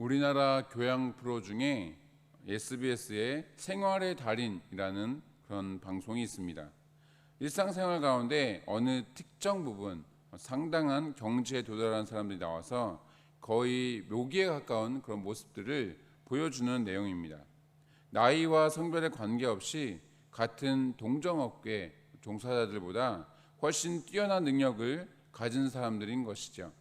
우리나라 교양 프로 중에 SBS의 생활의 달인이라는 그런 방송이 있습니다. 일상생활 가운데 어느 특정 부분 상당한 경지에 도달한 사람들이 나와서 거의 묘기에 가까운 그런 모습들을 보여주는 내용입니다. 나이와 성별에 관계없이 같은 동정업계 종사자들보다 훨씬 뛰어난 능력을 가진 사람들인 것이죠.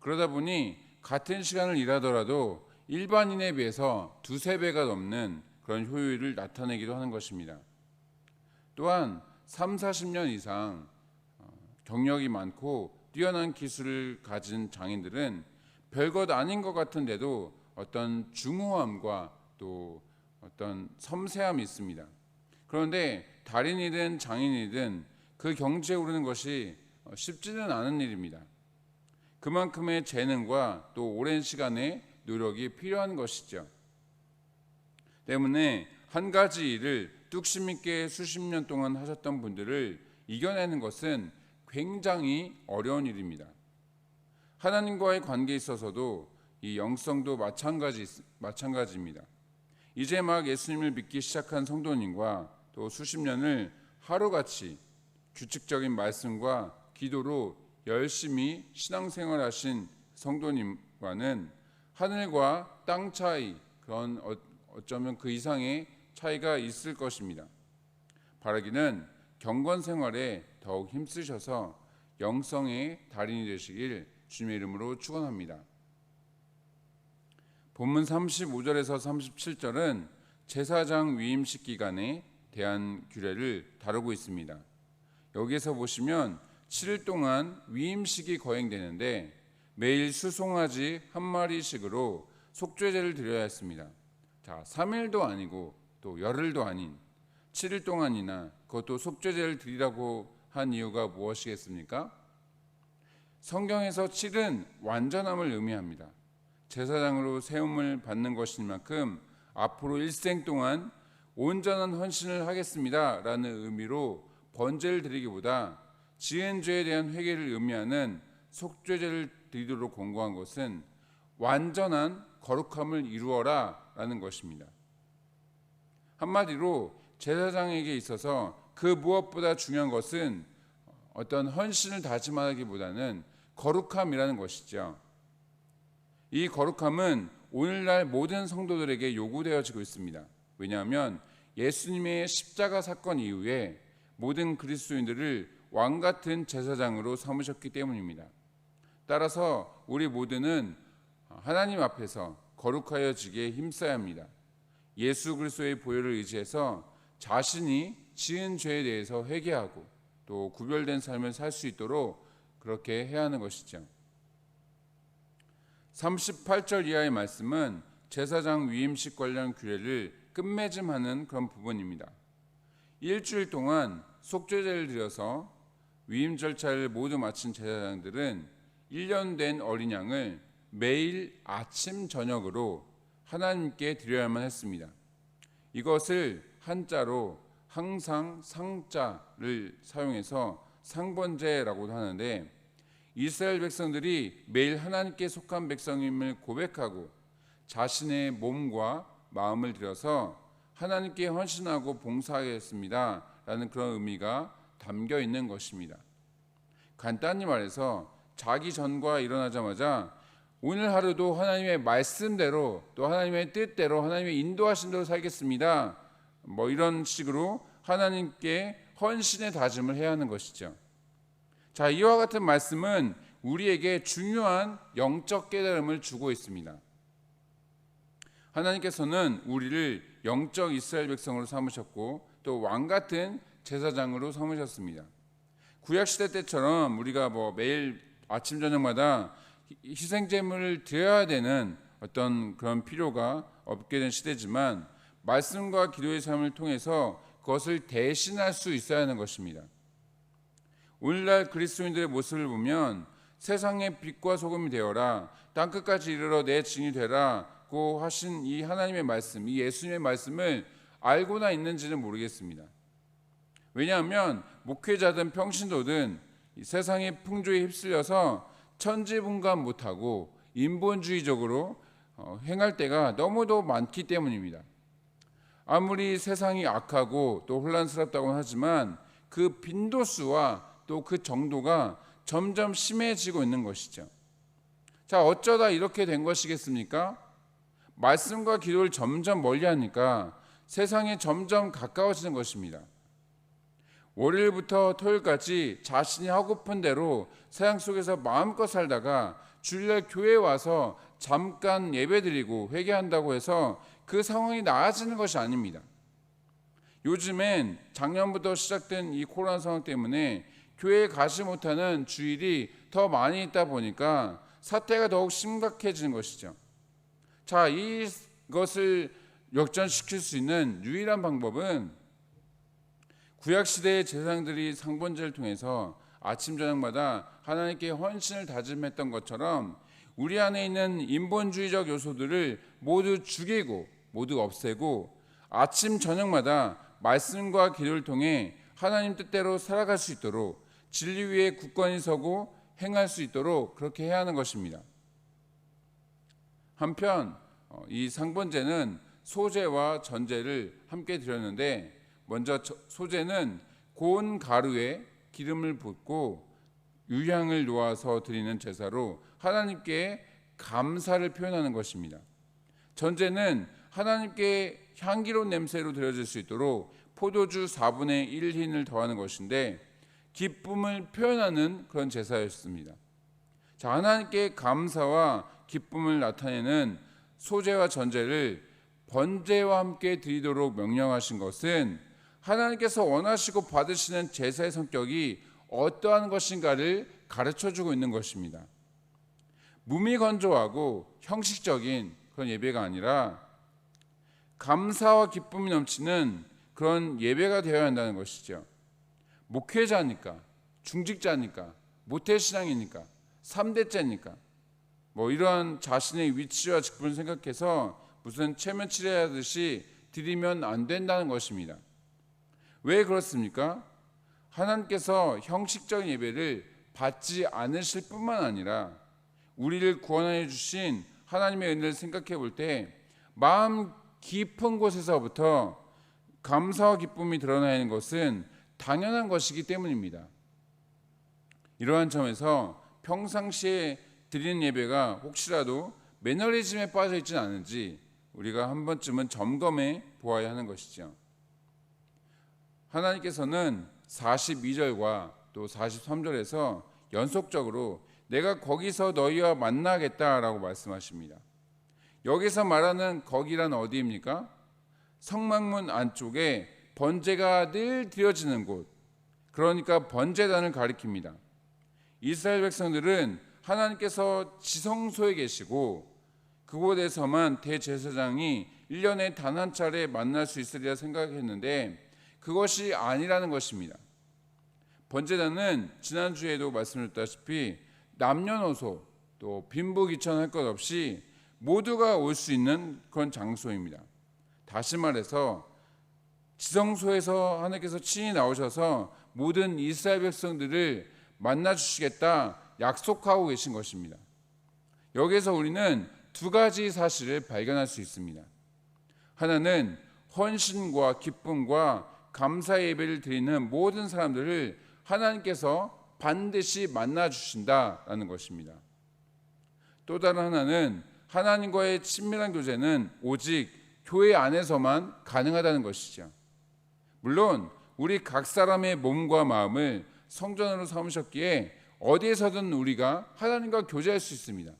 그러다 보니 같은 시간을 일하더라도 일반인에 비해서 두세 배가 넘는 그런 효율을 나타내기도 하는 것입니다. 또한 3, 40년 이상 어, 경력이 많고 뛰어난 기술을 가진 장인들은 별것 아닌 것 같은데도 어떤 중후함과 또 어떤 섬세함이 있습니다. 그런데 달인이든 장인이든 그 경지에 오르는 것이 쉽지는 않은 일입니다. 그만큼의 재능과 또 오랜 시간의 노력이 필요한 것이죠. 때문에 한 가지 일을 뚝심 있게 수십 년 동안 하셨던 분들을 이겨내는 것은 굉장히 어려운 일입니다. 하나님과의 관계에 있어서도 이 영성도 마찬가지 마찬가지입니다. 이제 막 예수님을 믿기 시작한 성도님과 또 수십 년을 하루같이 규칙적인 말씀과 기도로 열심히 신앙생활 하신 성도님과는 하늘과 땅 차이 그런 어, 어쩌면 그 이상의 차이가 있을 것입니다. 바라기는 경건 생활에 더욱 힘쓰셔서 영성의 달인이 되시길 주님의 이름으로 축원합니다. 본문 35절에서 37절은 제사장 위임식 기간에 대한 규례를 다루고 있습니다. 여기에서 보시면 7일 동안 위임식이 거행되는데 매일 수송아지 한 마리씩으로 속죄제를 드려야 했습니다. 자, 3일도 아니고 또 열흘도 아닌 7일 동안이나 그것도 속죄제를 드리라고 한 이유가 무엇이겠습니까? 성경에서 7은 완전함을 의미합니다. 제사장으로 세움을 받는 것인 만큼 앞으로 일생 동안 온전한 헌신을 하겠습니다라는 의미로 번제를 드리기보다 지은 죄에 대한 회개를 의미하는 속죄제를 드리도록 권고한 것은 완전한 거룩함을 이루어라 라는 것입니다. 한마디로 제사장에게 있어서 그 무엇보다 중요한 것은 어떤 헌신을 다짐하기보다는 거룩함이라는 것이죠. 이 거룩함은 오늘날 모든 성도들에게 요구되어지고 있습니다. 왜냐하면 예수님의 십자가 사건 이후에 모든 그리스도인들을 왕 같은 제사장으로 삼으셨기 때문입니다. 따라서 우리 모두는 하나님 앞에서 거룩하여지기에 힘써야 합니다. 예수 그리스도의 보혈을 의지해서 자신이 지은 죄에 대해서 회개하고 또 구별된 삶을 살 수 있도록 그렇게 해야 하는 것이죠. 38절 이하의 말씀은 제사장 위임식 관련 규례를 끝맺음하는 그런 부분입니다. 일주일 동안 속죄제를 드려서 위임 절차를 모두 마친 제사장들은 1년 된 어린 양을 매일 아침 저녁으로 하나님께 드려야만 했습니다. 이것을 한자로 항상 상자를 사용해서 상번제라고도 하는데 이스라엘 백성들이 매일 하나님께 속한 백성임을 고백하고 자신의 몸과 마음을 들여서 하나님께 헌신하고 봉사하겠습니다. 라는 그런 의미가 담겨 있는 것입니다. 간단히 말해서 자기 전과 일어나자마자 오늘 하루도 하나님의 말씀대로 또 하나님의 뜻대로 하나님의 인도하신 대로 살겠습니다. 뭐 이런 식으로 하나님께 헌신의 다짐을 해야 하는 것이죠. 자, 이와 같은 말씀은 우리에게 중요한 영적 깨달음을 주고 있습니다. 하나님께서는 우리를 영적 이스라엘 백성으로 삼으셨고 또 왕 같은 제사장으로 삼으셨습니다. 구약 시대 때처럼 우리가 뭐 매일 아침 저녁마다 희생 제물을 드려야 되는 어떤 그런 필요가 없게 된 시대지만 말씀과 기도의 삶을 통해서 그것을 대신할 수 있어야 하는 것입니다. 오늘날 그리스도인들의 모습을 보면 세상의 빛과 소금이 되어라 땅 끝까지 이르러 내 증이 되라고 하신 이 하나님의 말씀, 이 예수님의 말씀을 알고나 있는지는 모르겠습니다. 왜냐하면 목회자든 평신도든 세상의 풍조에 휩쓸려서 천지분간 못하고 인본주의적으로 어, 행할 때가 너무도 많기 때문입니다. 아무리 세상이 악하고 또 혼란스럽다고 하지만 그 빈도수와 또 그 정도가 점점 심해지고 있는 것이죠. 자, 어쩌다 이렇게 된 것이겠습니까? 말씀과 기도를 점점 멀리 하니까 세상에 점점 가까워지는 것입니다. 월요일부터 토요일까지 자신이 하고픈 대로 세상 속에서 마음껏 살다가 주일날 교회에 와서 잠깐 예배드리고 회개한다고 해서 그 상황이 나아지는 것이 아닙니다. 요즘엔 작년부터 시작된 이 코로나 상황 때문에 교회에 가지 못하는 주일이 더 많이 있다 보니까 사태가 더욱 심각해지는 것이죠. 자, 이것을 역전시킬 수 있는 유일한 방법은 구약 시대의 제사장들이 상번제를 통해서 아침 저녁마다 하나님께 헌신을 다짐했던 것처럼 우리 안에 있는 인본주의적 요소들을 모두 죽이고 모두 없애고 아침 저녁마다 말씀과 기도를 통해 하나님 뜻대로 살아갈 수 있도록 진리 위에 굳건히 서고 행할 수 있도록 그렇게 해야 하는 것입니다. 한편 어, 이 상번제는 소제와 전제를 함께 드렸는데 먼저 소제는 고운 가루에 기름을 붓고 유향을 놓아서 드리는 제사로 하나님께 감사를 표현하는 것입니다. 전제는 하나님께 향기로운 냄새로 드려질 수 있도록 포도주 4분의 1흰을 더하는 것인데 기쁨을 표현하는 그런 제사였습니다. 자, 하나님께 감사와 기쁨을 나타내는 소제와 전제를 번제와 함께 드리도록 명령하신 것은 하나님께서 원하시고 받으시는 제사의 성격이 어떠한 것인가를 가르쳐 주고 있는 것입니다. 무미건조하고 형식적인 그런 예배가 아니라 감사와 기쁨이 넘치는 그런 예배가 되어야 한다는 것이죠. 목회자니까, 중직자니까, 모태신앙이니까, 3대째니까, 뭐 이러한 자신의 위치와 직분을 생각해서 무슨 체면치레 하듯이 드리면 안 된다는 것입니다. 왜 그렇습니까? 하나님께서 형식적인 예배를 받지 않으실 뿐만 아니라 우리를 구원해 주신 하나님의 은혜를 생각해 볼 때 마음 깊은 곳에서부터 감사와 기쁨이 드러나는 것은 당연한 것이기 때문입니다. 이러한 점에서 평상시에 드리는 예배가 혹시라도 매너리즘에 빠져 있지는 않은지 우리가 한 번쯤은 점검해 보아야 하는 것이죠. 하나님께서는 42절과 또 43절에서 연속적으로 내가 거기서 너희와 만나겠다라고 말씀하십니다. 여기서 말하는 거기란 어디입니까? 성막문 안쪽에 번제가 늘 드려지는 곳. 그러니까 번제단을 가리킵니다. 이스라엘 백성들은 하나님께서 지성소에 계시고 그곳에서만 대제사장이 1년에 단 한 차례 만날 수 있으리라 생각했는데 그것이 아니라는 것입니다. 번제단은 지난주에도 말씀드렸다시피 남녀노소 또 빈부귀천할 것 없이 모두가 올 수 있는 그런 장소입니다. 다시 말해서 지성소에서 하나님께서 친히 나오셔서 모든 이스라엘 백성들을 만나 주시겠다 약속하고 계신 것입니다. 여기서 우리는 두 가지 사실을 발견할 수 있습니다. 하나는 헌신과 기쁨과 감사 예배를 드리는 모든 사람들을 하나님께서 반드시 만나 주신다라는 것입니다. 또 다른 하나는 하나님과의 친밀한 교제는 오직 교회 안에서만 가능하다는 것이죠. 물론 우리 각 사람의 몸과 마음을 성전으로 삼으셨기에 어디에서든 우리가 하나님과 교제할 수 있습니다.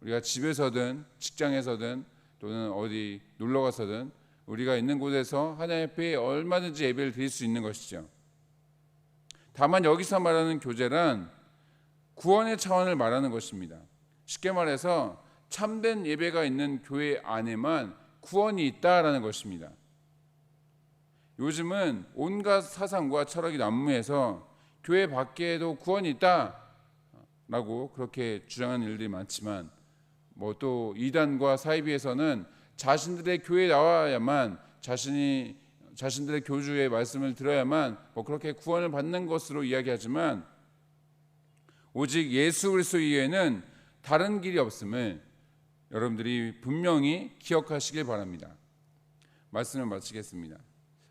우리가 집에서든 직장에서든 또는 어디 놀러 가서든 우리가 있는 곳에서 하나님 앞에 얼마든지 예배를 드릴 수 있는 것이죠. 다만 여기서 말하는 교제란 구원의 차원을 말하는 것입니다. 쉽게 말해서 참된 예배가 있는 교회 안에만 구원이 있다라는 것입니다. 요즘은 온갖 사상과 철학이 난무해서 교회 밖에도 구원이 있다라고 그렇게 주장하는 일들이 많지만 뭐 또 이단과 사이비에서는 자신들의 교회에 나와야만 자신이 자신들의 교주의 말씀을 들어야만 뭐 그렇게 구원을 받는 것으로 이야기하지만 오직 예수 그리스도 이외에는 다른 길이 없음을 여러분들이 분명히 기억하시길 바랍니다. 말씀을 마치겠습니다.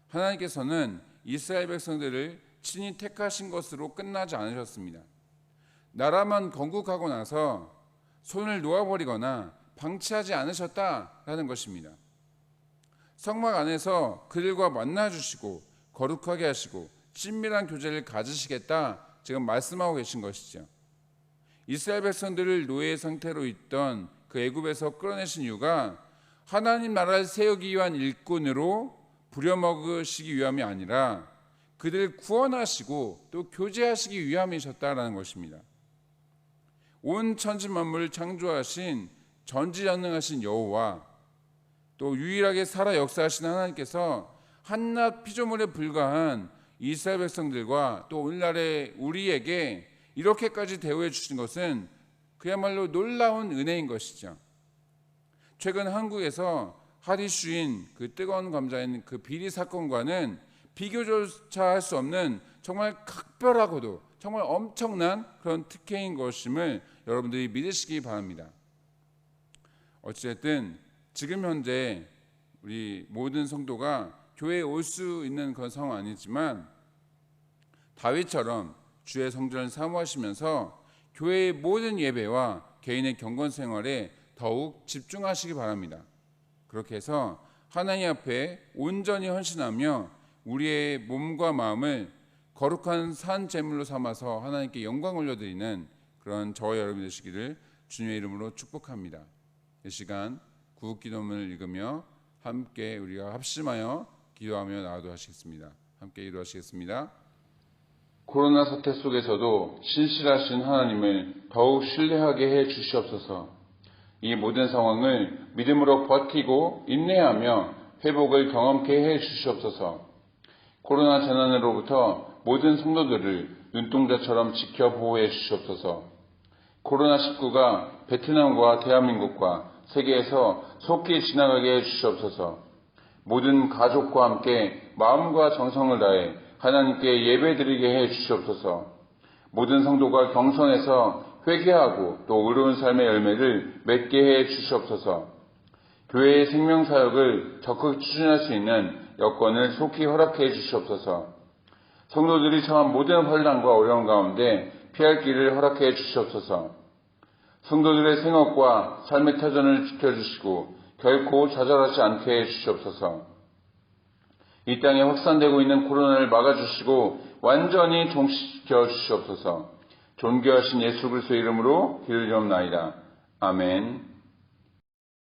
하나님께서는 이스라엘 백성들을 친히 택하신 것으로 끝나지 않으셨습니다. 나라만 건국하고 나서 손을 놓아버리거나 방치하지 않으셨다라는 것입니다. 성막 안에서 그들과 만나 주시고 거룩하게 하시고 친밀한 교제를 가지시겠다 지금 말씀하고 계신 것이죠. 이스라엘 백성들을 노예 상태로 있던 그 애굽에서 끌어내신 이유가 하나님 나라를 세우기 위한 일꾼으로 부려먹으시기 위함이 아니라 그들을 구원하시고 또 교제하시기 위함이셨다라는 것입니다. 온 천지 만물을 창조하신 전지전능하신 여호와 또 유일하게 살아 역사하신 하나님께서 한낱 피조물에 불과한 이스라엘 백성들과 또 오늘날의 우리에게 이렇게까지 대우해 주신 것은 그야말로 놀라운 은혜인 것이죠. 최근 한국에서 하리슈인 그 뜨거운 감자인 그 비리 사건과는 비교조차 할 수 없는 정말 각별하고도 정말 엄청난 그런 특혜인 것임을 여러분들이 믿으시기 바랍니다. 어찌됐든 지금 현재 우리 모든 성도가 교회에 올 수 있는 그런 상황 아니지만 다윗처럼 주의 성전을 사모하시면서 교회의 모든 예배와 개인의 경건 생활에 더욱 집중하시기 바랍니다. 그렇게 해서 하나님 앞에 온전히 헌신하며 우리의 몸과 마음을 거룩한 산 제물로 삼아서 하나님께 영광 올려드리는 그런 저와 여러분 되시기를 주님의 이름으로 축복합니다. 이 시간 구국 기도문을 읽으며 함께 우리가 합심하여 기도하며 나아도 하시겠습니다. 함께 기도하시겠습니다. 코로나 사태 속에서도 신실하신 하나님을 더욱 신뢰하게 해 주시옵소서. 이 모든 상황을 믿음으로 버티고 인내하며 회복을 경험케 해 주시옵소서. 코로나 재난으로부터 모든 성도들을 눈동자처럼 지켜 보호해 주시옵소서. 코로나19가 베트남과 대한민국과 세계에서 속히 지나가게 해 주시옵소서. 모든 가족과 함께 마음과 정성을 다해 하나님께 예배드리게 해 주시옵소서. 모든 성도가 경선에서 회개하고 또 의로운 삶의 열매를 맺게 해 주시옵소서. 교회의 생명 사역을 적극 추진할 수 있는 여건을 속히 허락해 주시옵소서. 성도들이 처한 모든 혼란과 어려움 가운데 피할 길을 허락해 주시옵소서. 성도들의 생업과 삶의 터전을 지켜주시고 결코 좌절하지 않게 해 주시옵소서. 이 땅에 확산되고 있는 코로나를 막아주시고 완전히 종식시켜 주시옵소서. 존귀하신 예수 그리스도 이름으로 기를 좀 나이다. 아멘.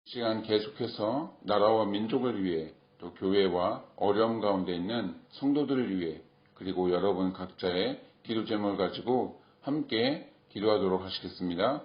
시간 계속해서 나라와 민족을 위해 또 교회와 어려움 가운데 있는 성도들을 위해 그리고 여러분 각자의 기도 제목을 가지고 함께 기도하도록 하시겠습니다.